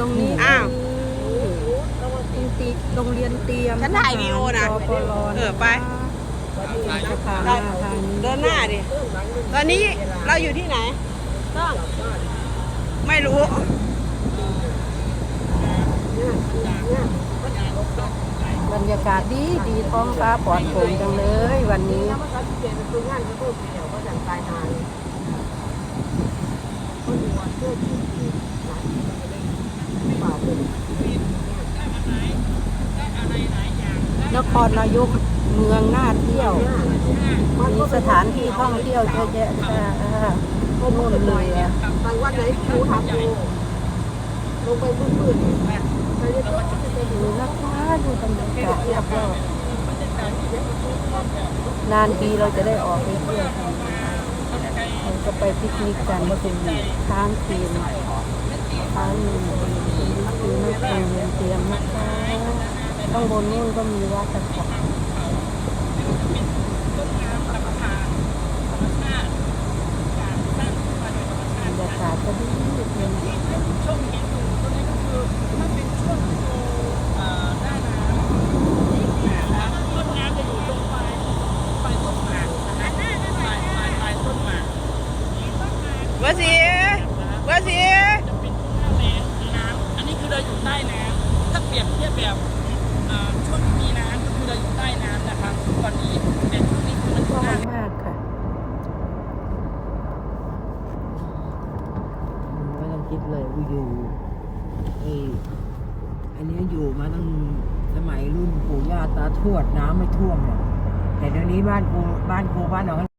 ตรงนี้อ้าวคือตีโรงเรียนเตรียมฉันถ่ายวีดีโอนะปปลเออไปจะพามาทางนี้เดินหน้าดิ ตอนนี้เราอยู่ที่ไหน ต้อง ไม่รู้ บรรยากาศดีดีท้องฟ้าปลอดโปร่งจังเลยวันนี้ นครนายกเมืองน่าเที่ยว มีสถานที่ท่องเที่ยวเยอะแยะค่ะนู่นเลยอะบางวันไหนครูทำอยู่ลงไปมืดๆไปเรื่อยๆดูนะคะดูบรรยากาศรอบนานทีเราจะได้ออกไปเที่ยวกันเราก็ไปปิกนิกกันมาเป็นค้างคืนค้างหนึ่ง คือนักเรียนเตรียมนะคะข้างบนนู่นก็มีวัดตะขบรรยากาศก็ดีดีเบอร์สีเบอร์สีน้ำอันนี้คือเราอยู่ใต้น้ำถ้าเป รียบเทียบแบบช่วงที่มีน้ำก็คือเราอยู่ใต้น้ำนะครับก่อนนี้แต่ช่วงนี้คือมันชอยู่อบหน้ามากค่ะไม่ต้องคิดเลยกูอยู่เอออันนี้อยู่มาตั้งสมัยรุ่นปู่ย่าตาทวดน้ำไม่ท่วมหรอกแต่เดี๋ยวนี้บ้านกูบ้านกูบ้านหนอง